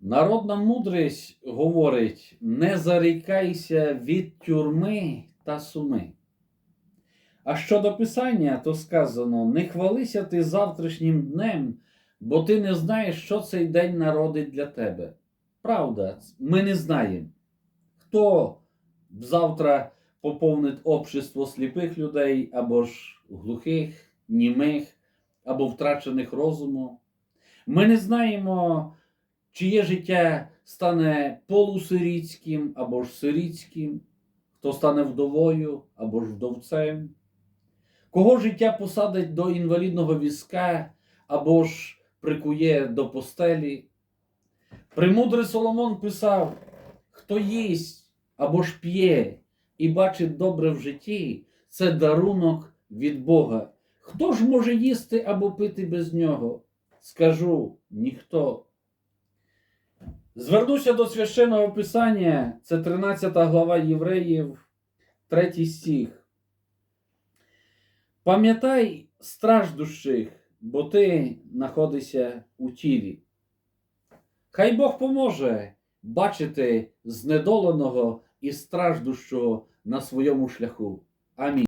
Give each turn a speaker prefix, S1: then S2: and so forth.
S1: Народна мудрість говорить: не зарікайся від тюрми та суми. А щодо писання, то сказано: не хвалися ти завтрашнім днем, бо ти не знаєш, що цей день народить для тебе. Правда, ми не знаємо, хто завтра поповнить общество сліпих людей, або ж глухих, німих, або втрачених розумом. Ми не знаємо, чиє життя стане полусирітським або ж сирітським, хто стане вдовою або ж вдовцем, кого життя посадить до інвалідного візка або ж прикує до постелі. Премудрий Соломон писав: хто їсть або ж п'є і бачить добре в житті, це дарунок від Бога. Хто ж може їсти або пити без нього? Скажу ніхто. Звернуся до священного писання, це 13 глава Євреїв, 3 стих. Пам'ятай страждущих, бо ти знаходишся у тілі. Хай Бог поможе бачити знедоленого і страждущого на своєму шляху. Амінь.